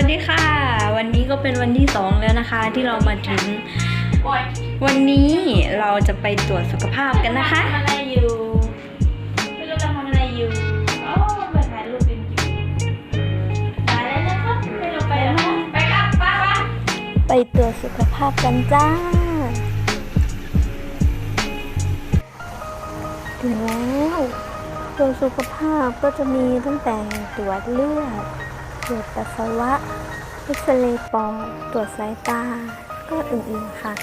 วัสดีค่ะ วันนี้ก็เป็นวันที่สองแล้วนะคะ ที่เรามาถึง วันนี้เราจะไปตรวจสุขภาพกันนะคะทำอะไรอยู่ไม่รู้จะทำอะไรอยู่อ๋อเปิดถ่ายรูปเป็นอยู่มาแล้วนะครับไม่ลงไปแล้วนะไปครับไปไปไปตรวจสุขภาพกันจ้าถึงแล้วตรวจสุขภาพก็จะมีตั้งแต่ตรวจเลือด ตรวจปัสสาวะเอ็กซเรย์ปอดตรวจสายตา ก็อื่นๆค่ะ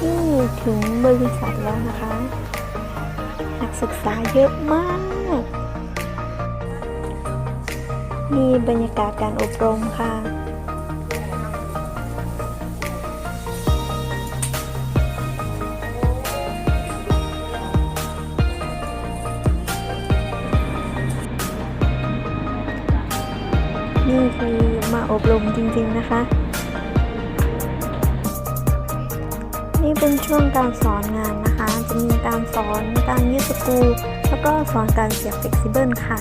นี่ถึงบริษัทแล้วนะคะ นักศึกษาเยอะมาก มีบรรยากาศการอบรมค่ะ นี่คือมาอบรมจริงๆนะคะ นี่เป็นช่วงการสอนงานนะคะ จะมีการสอนการยืดสกูแล้วก็สอนการเสียบเฟกซิเบิลค่ะ